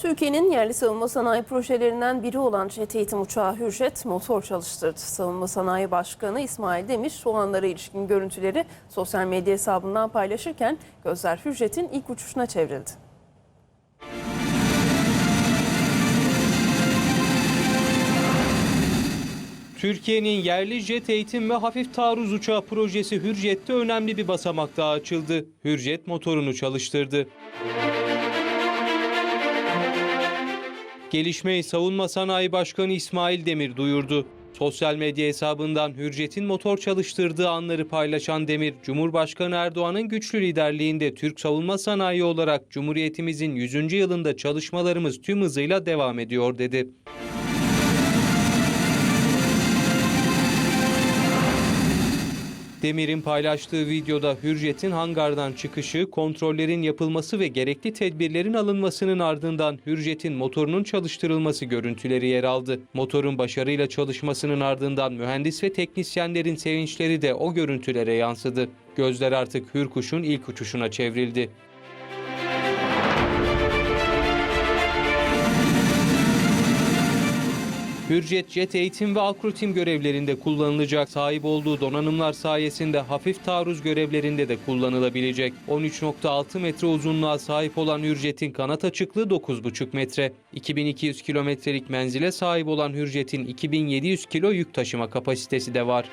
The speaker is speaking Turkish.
Türkiye'nin yerli savunma sanayi projelerinden biri olan jet eğitim uçağı Hürjet motor çalıştırdı. Savunma Sanayi Başkanı İsmail Demir şu anlara ilişkin görüntüleri sosyal medya hesabından paylaşırken gözler Hürjet'in ilk uçuşuna çevrildi. Türkiye'nin yerli jet eğitim ve hafif taarruz uçağı projesi Hürjet'te önemli bir basamak daha açıldı. Hürjet motorunu çalıştırdı. Gelişmeyi Savunma Sanayi Başkanı İsmail Demir duyurdu. Sosyal medya hesabından Hürjet'in motor çalıştırdığı anları paylaşan Demir, Cumhurbaşkanı Erdoğan'ın güçlü liderliğinde Türk savunma sanayi olarak Cumhuriyetimizin 100. yılında çalışmalarımız tüm hızıyla devam ediyor dedi. Demir'in paylaştığı videoda Hürjet'in hangardan çıkışı, kontrollerin yapılması ve gerekli tedbirlerin alınmasının ardından Hürjet'in motorunun çalıştırılması görüntüleri yer aldı. Motorun başarıyla çalışmasının ardından mühendis ve teknisyenlerin sevinçleri de o görüntülere yansıdı. Gözler artık Hürkuş'un ilk uçuşuna çevrildi. Hürjet jet eğitim ve akrotim görevlerinde kullanılacak. Sahip olduğu donanımlar sayesinde hafif taarruz görevlerinde de kullanılabilecek. 13.6 metre uzunluğa sahip olan Hürjet'in kanat açıklığı 9,5 metre. 2200 kilometrelik menzile sahip olan Hürjet'in 2700 kilo yük taşıma kapasitesi de var.